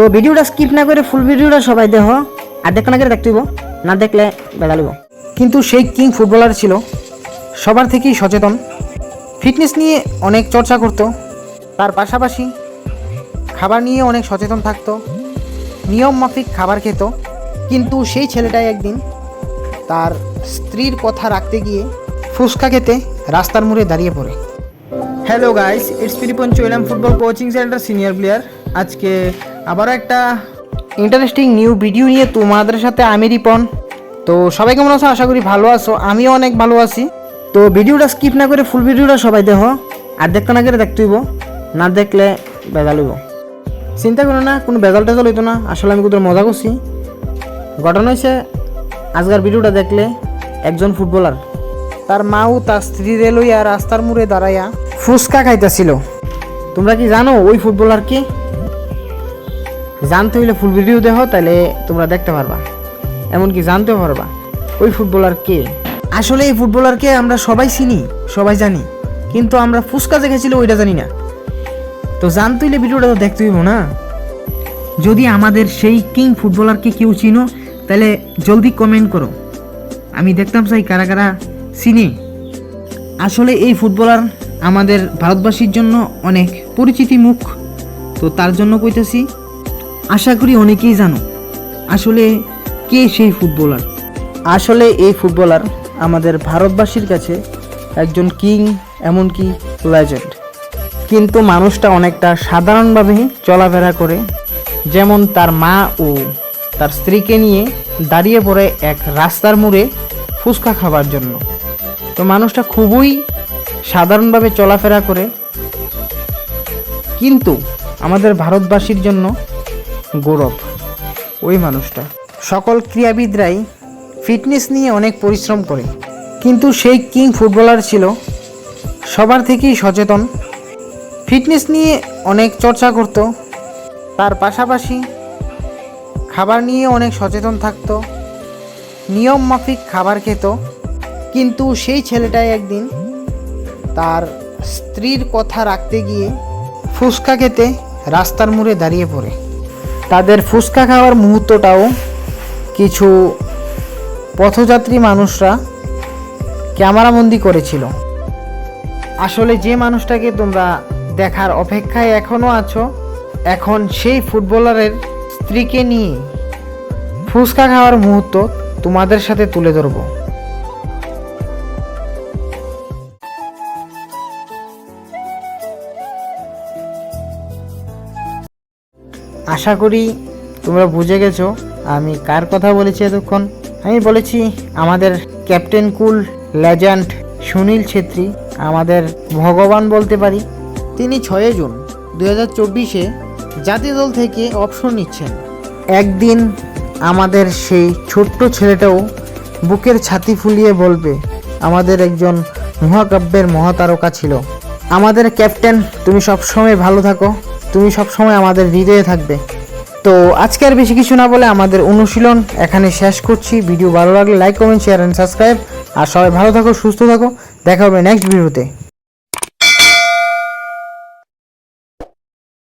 তো ভিডিওটা স্কিপ না করে ফুল ভিডিওটা সবাই দেহ আর দেখো না করে দেখতে হইব, না দেখলে বেদালিব কিন্তু সেই কিং ফুটবলার ছিল সবার থেকেই সচেতন। ফিটনেস নিয়ে অনেক চর্চা করত। তার পাশাপাশি খাবার নিয়ে অনেক সচেতন থাকতো। নিয়ম মাফিক খাবার খেত। কিন্তু সেই ছেলেটাই একদিন তার স্ত্রীর কথা রাখতে গিয়ে ফুসকা খেতে রাস্তার মোড়ে দাঁড়িয়ে পড়ে। হ্যালো গাইস ইটস ফিরিপন চৈলাম football coaching centre senior player আজকে আবারও একটা ইন্টারেস্টিং নিউ ভিডিও নিয়ে তোমাদের সাথে আমি রিপন। তো সবাই কেমন আছো? আশা করি ভালো আছো। আমিও অনেক ভালো আছি। তো ভিডিওটা স্কিপ না করে ফুল ভিডিওটা সবাই দেখো। আর দেখো না করে দেখতে হইব, না দেখলে বেদালিব চিন্তা করো না কোনো বেজাল টেজাল হইতো না। আসলে আমি কোথাও মজা করছি। ঘটনা হয়েছে আজকের ভিডিওটা দেখলে একজন ফুটবলার তার মাও তার স্ত্রী লইয়া রাস্তার মোড়ে দাঁড়াইয়া ফুচকা খাইতেছিল। তোমরা কি জানো ওই ফুটবলার কি? জানতে হইলে ফুল ভিডিও দেখো তাহলে তোমরা দেখতে পারবা। এমনকি জানতেও পারবা, ওই ফুটবলার কে। আসলে এই ফুটবলারকে আমরা সবাই চিনি, সবাই জানি, কিন্তু আমরা ফুসকা যে ওইটা জানি না। তো জানতে হইলে ভিডিওটা তো দেখতে হইব না। যদি আমাদের সেই কিং ফুটবলারকে কেউ চিনো তাহলে জলদি কমেন্ট করো। আমি দেখতাম চাই কারা কারা চিনি। আসলে এই ফুটবলার আমাদের ভারতবাসীর জন্য অনেক পরিচিতি মুখ। তো তার জন্য কইতেছি আশা করি অনেকেই জানো, আসলে কে সেই ফুটবলার? আসলে এই ফুটবলার আমাদের ভারতবাসীর কাছে একজন কিং, এমনকি লেজেন্ড। কিন্তু মানুষটা অনেকটা সাধারণভাবে চলাফেরা করে, যেমন তার মা ও তার স্ত্রীকে নিয়ে দাঁড়িয়ে পড়ে এক রাস্তার মোড়ে ফুচকা খাবার জন্য। তো মানুষটা খুবই সাধারণভাবে চলাফেরা করে। কিন্তু আমাদের ভারতবাসীর জন্য গৌরব, ওই মানুষটা। সকল ক্রীড়াবিদরাই ফিটনেস নিয়ে অনেক পরিশ্রম করে। কিন্তু সেই কিং ফুটবলার ছিল, সবার থেকেই সচেতন। ফিটনেস নিয়ে অনেক চর্চা করত, তার পাশাপাশি খাবার নিয়ে অনেক সচেতন থাকতো, নিয়ম মাফিক খাবার খেত। কিন্তু সেই ছেলেটাই একদিন তার স্ত্রীর কথা রাখতে গিয়ে ফুসকা খেতে রাস্তার মোড়ে দাঁড়িয়ে পড়ে। তাদের ফুসকা খাওয়ার মুহূর্তটাও কিছু পথযাত্রী মানুষরা ক্যামেরাবন্দি করেছিল। আসলে যে মানুষটাকে তোমরা দেখার অপেক্ষায় এখনও আছো, এখন সেই ফুটবলারের স্ত্রীকে নিয়ে ফুসকা খাওয়ার মুহূর্ত তোমাদের সাথে তুলে ধরবো। আশা করি তোমরা বুঝে গেছো আমি কার কথা বলেছি এতক্ষণ? আমি বলেছি আমাদের captain cool legend Sunil Chhetri আমাদের ভগবান বলতে পারি। তিনি ছয় জুন দু হাজার চব্বিশে জাতীয় দল থেকে অপশন নিচ্ছেন। একদিন আমাদের সেই ছোট্ট ছেলেটাও বুকের ছাতি ফুলিয়ে বলবে আমাদের একজন মহাকাব্যের মহাতারকা ছিল। আমাদের ক্যাপ্টেন তুমি সবসময় ভালো থাকো। তুমি সবসময় আমাদের হৃদয়ে থাকবে। তো আজকে আর বেশি কিছু না বলে আমাদের অনুশীলন এখানে শেষ করছি। ভিডিও ভালো লাগলে like comment share and subscribe আর সবাই ভালো থাকো, সুস্থ থাকো। দেখা হবে নেক্সট ভিডিওতে